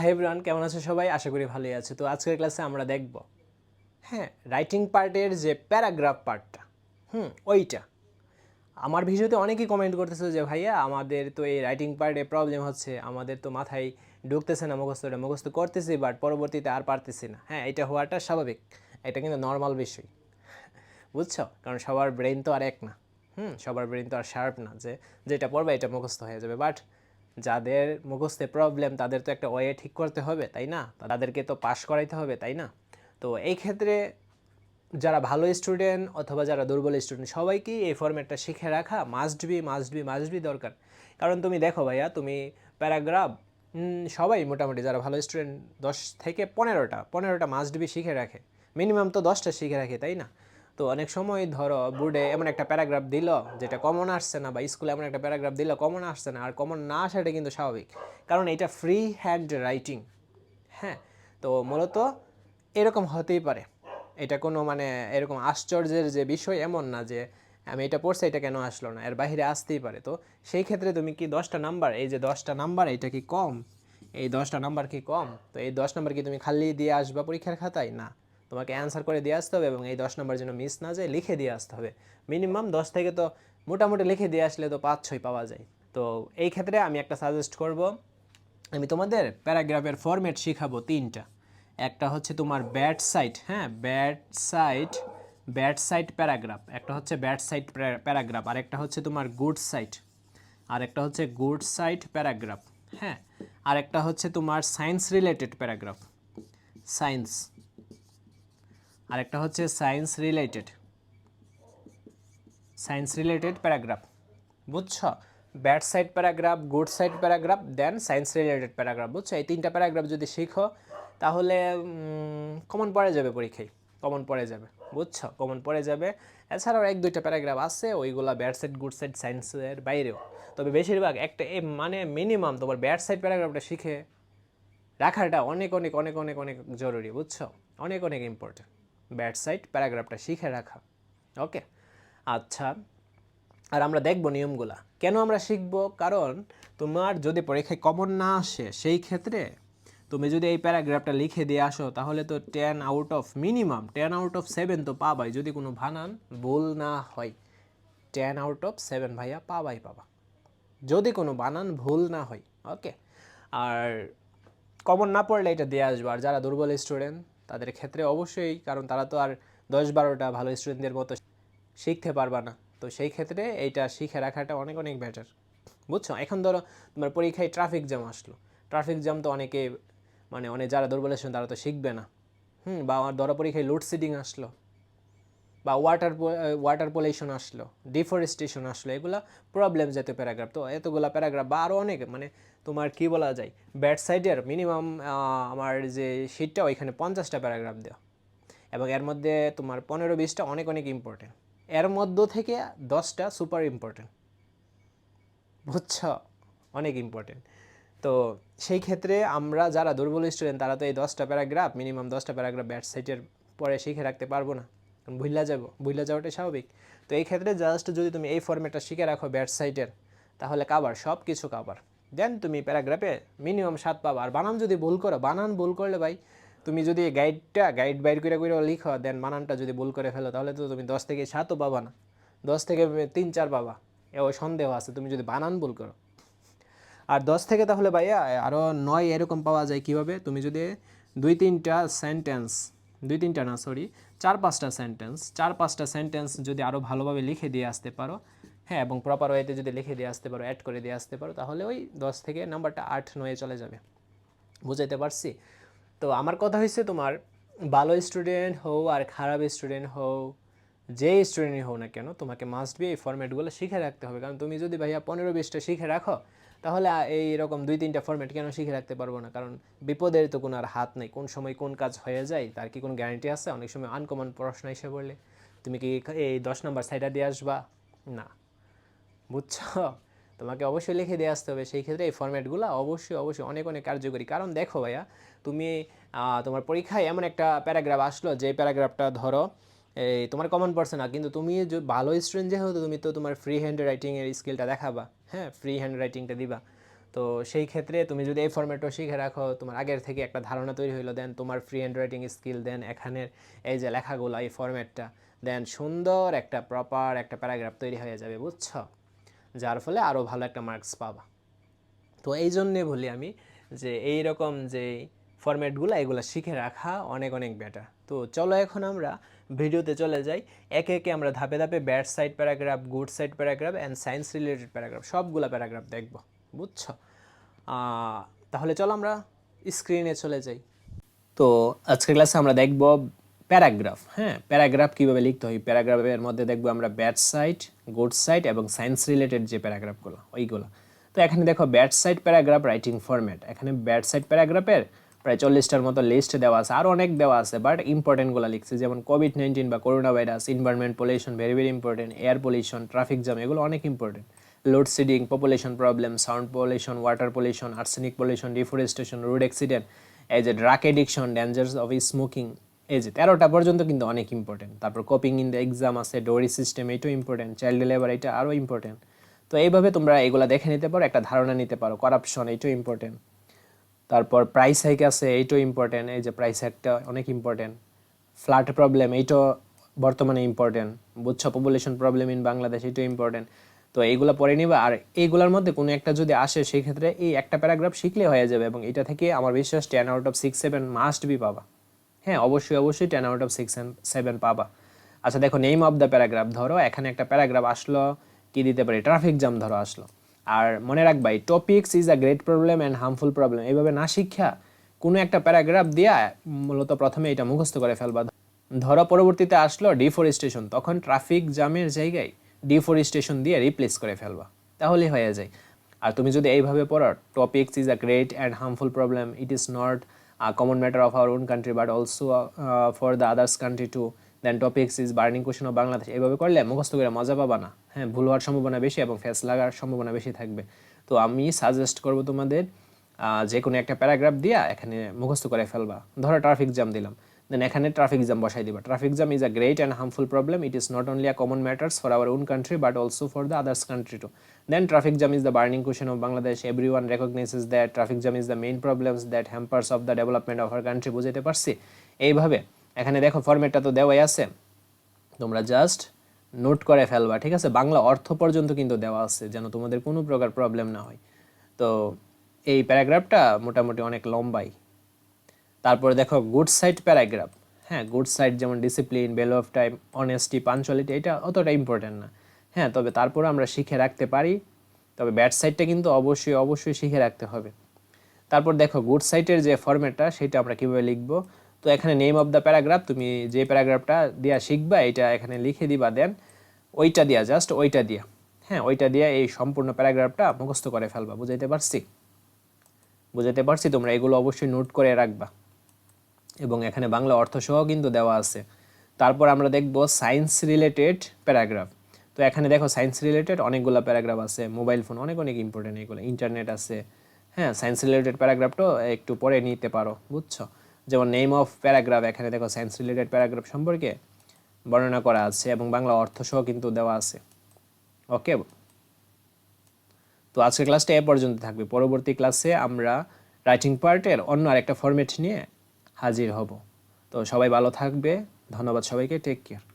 Hi everyone কেমন আছে সবাই? আশা করি ভালোই আছে। তো আজকের ক্লাসে আমরা দেখব হ্যাঁ রাইটিং পার্টের যে প্যারাগ্রাফ পার্টটা হুম, ওইটা। আমার ভিডিওতে অনেকেই কমেন্ট করতেছে যে, ভাইয়া, আমাদের তো এই রাইটিং পার্টে প্রবলেম হচ্ছে, আমাদের তো মাথায় ঢুকতেছে না, মুখস্থটা, মুখস্থ করতেছি বাট পরবর্তীতে আর পারতেছি না। হ্যাঁ এটা হওয়াটা স্বাভাবিক। এটা কিন্তু নর্মাল বিষয়। বুঝছ? কারণ সবার ব্রেন তো আর এক না। হুম, সবার ব্রেন তো আর শার্প না যে, যেটা পড়বে এটা মুখস্থ হয়ে যাবে। বাট যাদের মুখস্থে প্রবলেম তাদের তো একটা ওয়ে ঠিক করতে হবে, তাই না? তাদেরকে তো পাশ করাইতে হবে, তাই না? তো এই ক্ষেত্রে যারা ভালো স্টুডেন্ট অথবা যারা দুর্বল স্টুডেন্ট সবাইকেই এই ফরম্যাটটা শিখে রাখা must be must be must be দরকার। কারণ তুমি দেখো ভাইয়া, তুমি প্যারাগ্রাফ সবাই মোটামুটি যারা ভালো স্টুডেন্ট দশ থেকে পনেরোটা পনেরোটা মাস্ট বি শিখে রাখে। মিনিমাম তো দশটা শিখে রাখে, তাই না? তো অনেক সময় ধরো বোর্ডে এমন একটা প্যারাগ্রাফ দিল, যেটা কমন আসছে না, বা স্কুলে এমন একটা প্যারাগ্রাফ দিল কমন আসছে না, আর কমন না আসাটা কিন্তু স্বাভাবিক। কারণ এটা ফ্রি হ্যান্ড রাইটিং হ্যাঁ? তো মূলত এরকম হতেই পারে। এটা কোনো মানে এরকম আশ্চর্যের যে বিষয় এমন না যে, আমি এটা পড়ছি, এটা কেন আসলো না, এর বাইরে আসতেই পারে। তো সেই ক্ষেত্রে তুমি কি দশটা নাম্বার এই যে দশটা নাম্বার এটা কি কম? এই দশটা নাম্বার কি কম? তো এই দশ নাম্বার কি তুমি খালি দিয়ে আসবা পরীক্ষার খাতায়? না। তোমাকে অ্যান্সার করে দিয়ে আসতে হবে এবং এই দশ নাম্বার যেন মিস না যায়, লিখে দিয়ে আসতে হবে। মিনিমাম দশ থেকে তো মোটামুটি লিখে দিয়ে আসলে তো পাঁচ, ছয় পাওয়া যায়। তো এই ক্ষেত্রে আমি একটা সাজেস্ট করব, আমি তোমাদের প্যারাগ্রাফের ফরম্যাট শিখাবো তিনটা। একটা হচ্ছে তোমার ব্যাট সাইট হ্যাঁ? Bad side bad side paragraph একটা হচ্ছে ব্যাট সাইট প্যারাগ্রাফ আর একটা হচ্ছে তোমার গুড সাইট আর একটা হচ্ছে গুড সাইট প্যারাগ্রাফ হ্যাঁ? আর একটা হচ্ছে তোমার সায়েন্স রিলেটেড প্যারাগ্রাফ সায়েন্স আর একটা হচ্ছে science related science related paragraph বুঝছ? Bad side paragraph good side paragraph then science related paragraph বুঝছ? এই তিনটা প্যারাগ্রাফ যদি শিখো, তাহলে কমন পড়ে যাবে পরীক্ষায়। কমন পড়ে যাবে। বুঝছ? কমন পড়ে যাবে। এছাড়াও এক, দুইটা প্যারাগ্রাফ আছে, ওইগুলা ব্যাড সাইড গুড সাইড সায়েন্সের বাইরেও। তবে বেশিরভাগ একটা, এ মানে মিনিমাম তোমার ব্যাড সাইড প্যারাগ্রাফটা শিখে রাখাটা অনেক অনেক অনেক অনেক অনেক জরুরি। বুঝছ? অনেক অনেক ইম্পর্টেন্ট ব্যাড সাইড প্যারাগ্রাফটা শিখে রাখা। ওকে? আচ্ছা আর আমরা দেখব নিয়মগুলা। কেন আমরা শিখব? কারণ তোমার যদি পরীক্ষায় কমন না আসে, সেই ক্ষেত্রে তুমি যদি এই প্যারাগ্রাফটা লিখে দিয়ে আসো, তাহলে তো ten out of minimum ten out of seven তো পাবাই। যদি কোনো ভানান ভুল না হয় টেন আউট অফ সেভেন ভাইয়া পাবাই, পাবা। যদি কোনো বানান, ভুল না হয়, ওকে? আর কমন না পড়লে এটা দিয়ে আসব। আর যারা দুর্বল স্টুডেন্ট তাদের ক্ষেত্রে অবশ্যই, কারণ তারা তো আর দশ বারোটা ভালো স্টুডেন্টদের মতো শিখতে পারবে না। তো সেই ক্ষেত্রে এইটা শিখে রাখাটা অনেক অনেক বেটার বুঝছ? এখন ধরো তোমার পরীক্ষায় ট্রাফিক জ্যাম আসলো। ট্রাফিক জ্যাম তো অনেকে মানে অনেক যারা দুর্বল স্টুডেন্ট তারা তো শিখবে না। হুম, বা আমার ধরো পরীক্ষায় লোডশেডিং আসলো। বা ওয়াটার ওয়াটার পলিউশন আসলো ডিফরেস্টেশন আসলো, এগুলা প্রবলেম জাতীয় প্যারাগ্রাফ তো এতগুলা প্যারাগ্রাফ বা আরও অনেক মানে তোমার কি বলা যায় ব্যাড সাইডের মিনিমাম আমার যে শিটটা ওইখানে পঞ্চাশটা প্যারাগ্রাফ দেওয়া এবং এর মধ্যে তোমার পনেরো বিশটা অনেক অনেক ইম্পর্টেন্ট এর মধ্য থেকে দশটা সুপার ইম্পর্টেন্ট বুঝছ? অনেক ইম্পর্টেন্ট তো সেই ক্ষেত্রে আমরা যারা দুর্বল স্টুডেন্ট তারা তো এই দশটা প্যারাগ্রাফ মিনিমাম দশটা প্যারাগ্রাফ ব্যাট সাইটের পরে শিখে রাখতে পারব না। কারণ ভুললা যাব ভুললা যাওয়াটাই স্বাভাবিক। তো এই ক্ষেত্রে জাস্ট যদি তুমি এই ফর্মেটটা শিখে রাখো ব্যাট সাইটের তাহলে কাবার সব কিছু কাবার দেন তুমি প্যারাগ্রাফে মিনিমাম সাত পাবা। আর বানান যদি ভুল করো, বানান ভুল করলে ভাই, তুমি যদি গাইডটা গাইড বাইর করে করে লিখো দেন বানানটা যদি ভুল করে ফেলো, তাহলে তো তুমি দশ থেকে সাতও পাবা না। দশ থেকে তিন, চার পাবা। এ ওই সন্দেহ আছে, তুমি যদি বানান ভুল করো। আর দশ থেকে তাহলে ভাইয়া আরও নয় এরকম পাওয়া যায় কীভাবে? তুমি যদি দুই, তিনটা সেন্টেন্স দুই তিনটা না সরি চার পাঁচটা সেন্টেন্স চার পাঁচটা সেন্টেন্স যদি আরও ভালোভাবে লিখে দিয়ে আসতে পারো হ্যাঁ এবং প্রপার ওয়েতে যদি লিখে দিয়ে আসতে পারো অ্যাড করে দিয়ে আসতে পারো, তাহলে ওই দশ থেকে নাম্বারটা আট নয়ে চলে যাবে। বুঝাইতে পারছি? তো আমার কথা হয়েছে তোমার, ভালো স্টুডেন্ট হও আর খারাপ স্টুডেন্ট হও যে স্টুডেন্টই হও না কেন, তোমাকে মাস্ট বি এই ফর্ম্যাটগুলো শিখে রাখতে হবে। কারণ তুমি যদি ভাইয়া পনেরো বিশটা শিখে রাখো, তাহলে এই রকম দুই তিনটা ফর্ম্যাট কেন শিখে রাখতে পারব না? কারণ বিপদের তো কোনো আর হাত নেই। কোন সময় কোন কাজ হয়ে যায়, তার কি কোনো গ্যারান্টি আছে? অনেক সময় আনকমন প্রশ্ন এসে পড়লে, তুমি কি এই দশ নম্বর সাইডটা দিয়ে আসবা? না। বুঝছ? তোমাকে অবশ্যই লিখে দিয়ে আসতে হবে। সেই ক্ষেত্রে এই ফর্ম্যাটগুলো অবশ্যই অবশ্যই অনেক অনেক কার্যকরী। কারণ দেখো ভাইয়া, তুমি তোমার পরীক্ষায় এমন একটা প্যারাগ্রাফ আসলো যে প্যারাগ্রাফটা ধরো এই তোমার কমন পড়ছে না, কিন্তু তুমি ভালো স্টুডেন্ট যেহেতু, তুমি তো তোমার ফ্রি হ্যান্ড রাইটিংয়ের স্কিলটা দেখাবা হ্যাঁ? ফ্রি হ্যান্ড রাইটিংটা দিবা। তো সেই ক্ষেত্রে তুমি যদি এই ফরম্যাটও শিখে রাখো, তোমার আগের থেকে একটা ধারণা তৈরি হইল দেন তোমার free hand writing skill then এখানের এই যে লেখাগুলো, এই ফরম্যাটটা দেন সুন্দর একটা প্রপার একটা প্যারাগ্রাফ তৈরি হয়ে যাবে, বুঝছ? যার ফলে আরও ভালো একটা মার্কস পাবা। তো এই জন্যে বলি আমি যে এই রকম যে ফরম্যাটগুলো এগুলো শিখে রাখা অনেক অনেক বেটার তো চলো এখন আমরা ভিডিওতে চলে যাই। একে একে আমরা ধাপে ধাপে bad side paragraph good side paragraph and science related paragraph সবগুলো প্যারাগ্রাফ দেখব, বুঝছ? তাহলে চলো আমরা স্ক্রিনে চলে যাই। তো আজকের ক্লাসে আমরা দেখব প্যারাগ্রাফ হ্যাঁ? প্যারাগ্রাফ কীভাবে লিখতে হয়? প্যারাগ্রাফের মধ্যে দেখব আমরা ব্যাড সাইড গুড সাইড এবং সায়েন্স রিলেটেড যে প্যারাগ্রাফগুলো ওইগুলো। তো এখানে দেখো bad side paragraph writing format এখানে ব্যাড সাইড প্যারাগ্রাফের প্রায় চল্লিশটার মতো লিস্ট দেওয়া আছে আরও অনেক দেওয়া আছে বাট ইম্পর্টেন্টগুলো লিখছে, যেমন কোভিড নাইন্টিন বা corona virus environment pollution very very important air pollution traffic jam এগুলো অনেক important load shedding population problem sound pollution water pollution arsenic pollution deforestation road accident এই যে drug addiction dangers of smoking এই যে তেরোটা পর্যন্ত কিন্তু অনেক ইম্পর্টেন্ট তারপর কপিং ইন দ্য এক্সাম আছে ডোরি সিস্টেম এটাও ইম্পর্টেন্ট চাইল্ড লেবার এটা আরও ইম্পর্টেন্ট তো এইভাবে তোমরা এগুলো দেখে নিতে পারো, একটা ধারণা নিতে পারো করাপশন এটাও ইম্পর্টেন্ট তারপর প্রাইস হাইক আছে এইটাও ইম্পর্টেন্ট এই যে প্রাইস হাইকটা অনেক ইম্পর্টেন্ট ফ্ল্যাট প্রবলেম এইটাও বর্তমানে ইম্পর্টেন্ট বুঝছ? পপুলেশন প্রবলেম ইন বাংলাদেশ এটাও ইম্পর্টেন্ট তো এইগুলো পড়ে নিবা, আর এইগুলোর মধ্যে কোনো একটা যদি আসে সেই ক্ষেত্রে এই একটা প্যারাগ্রাফ শিখলে হয়ে যাবে এবং এটা থেকে আমার বিশ্বাস ten out of six seven must be পাবা। হ্যাঁ অবশ্যই অবশ্যই ten out of six seven পাবা। আচ্ছা দেখো নেম অফ দ্য প্যারাগ্রাফ ধরো, এখানে একটা প্যারাগ্রাফ আসলো, কি দিতে পারি? ট্রাফিক জ্যাম ধরো, আসলো। আর মনে রাখবা, এই topics is a great problem and harmful problem এইভাবে না শিক্ষা কোনো একটা প্যারাগ্রাফ দিয়া মূলত প্রথমে এটা মুখস্থ করে ফেলবা। ধরো পরবর্তীতে আসলো ডিফরেস্টেশন তখন ট্রাফিক জ্যামের জায়গায় ডিফরেস্টেশন দিয়ে রিপ্লেস করে ফেলবা। তাহলে হয়ে যায়। আর তুমি যদি এইভাবে পড়ো topics is a great and harmful problem it is not a common matter of our own country but also for the others country too then topics is burning question of Bangladesh এইভাবে করলে মুখস্থ করে মজা পাবা না। হ্যাঁ ভুল হওয়ার সম্ভাবনা বেশি এবং ফেস লাগার সম্ভাবনা বেশি থাকবে। তো আমি সাজেস্ট করব তোমাদের যে কোনো একটা প্যারাগ্রাফ দিয়া এখানে মুখস্থ করে ফেলবা। ধরো ট্রাফিক জ্যাম দিলাম। দেন এখানে ট্রাফিক জ্যাম বসাই দিবা। Traffic jam is a great and harmful problem it is not only a common matters for our own country but also for the others country too then traffic jam is the burning question of Bangladesh every one recognizes that traffic jam is the main problems that hampers of the development of our country বুঝাইতে পারছি? এইভাবে এখানে দেখো ফরম্যাটটা তো দেওয়াই আছে। তোমরা just note করে ফেলবা, ঠিক আছে? বাংলা অর্থ পর্যন্ত কিন্তু দেওয়া আছে, যেন তোমাদের কোনো প্রকার প্রবলেম না হয়। তো এই প্যারাগ্রাফটা মোটামুটি অনেক লম্বাই। তারপরে দেখো গুড সাইড প্যারাগ্রাফ। হ্যাঁ গুড সাইড যেমন discipline value of time honesty punctuality এটা অতটা ইম্পর্টেন্ট না। হ্যাঁ তবে তারপরে আমরা শিখে রাখতে পারি। তবে ব্যাড সাইডটা কিন্তু অবশ্যই অবশ্যই শিখে রাখতে হবে। তারপর দেখো গুড সাইটের যে ফরম্যাটটা সেটা আমরা কীভাবে লিখব? তো এখানে নেম অফ দ্য প্যারাগ্রাফ তুমি যে প্যারাগ্রাফটা দিয়া শিখবা, এটা এখানে লিখে দিবা দেন ওইটা দিয়া জাস্ট ওইটা দিয়া। হ্যাঁ ওইটা দিয়া এই সম্পূর্ণ প্যারাগ্রাফটা মুখস্থ করে ফেলবা, বুঝাইতে পারছি? বুঝাইতে পারছি, তোমরা এগুলো অবশ্যই নোট করে রাখবা। এবং এখানে বাংলা অর্থ সহ কিন্তু দেওয়া আছে। তারপর আমরা দেখব সায়েন্স রিলেটেড প্যারাগ্রাফ তো এখানে দেখো সায়েন্স রিলেটেড অনেকগুলো প্যারাগ্রাফ আছে মোবাইল ফোন অনেক অনেক ইম্পর্টেন্ট এগুলো ইন্টারনেট আছে। হ্যাঁ সায়েন্স রিলেটেড প্যারাগ্রাফটাও একটু পরে নিতে পারো, বুঝছ? যেমন নেম অফ প্যারাগ্রাফ এখানে দেখো সায়েন্স রিলেটেড প্যারাগ্রাফ সম্পর্কে বর্ণনা করা আছে এবং বাংলা অর্থ সহ কিন্তু দেওয়া আছে। ওকে তো আজকের ক্লাসটা এ পর্যন্ত থাকবে। পরবর্তী ক্লাসে আমরা রাইটিং পার্টের অন্য আরেকটা ফরম্যাট নিয়ে হাজির হব। তো সবাই ভালো থাকবে। ধন্যবাদ সবাইকে। Take care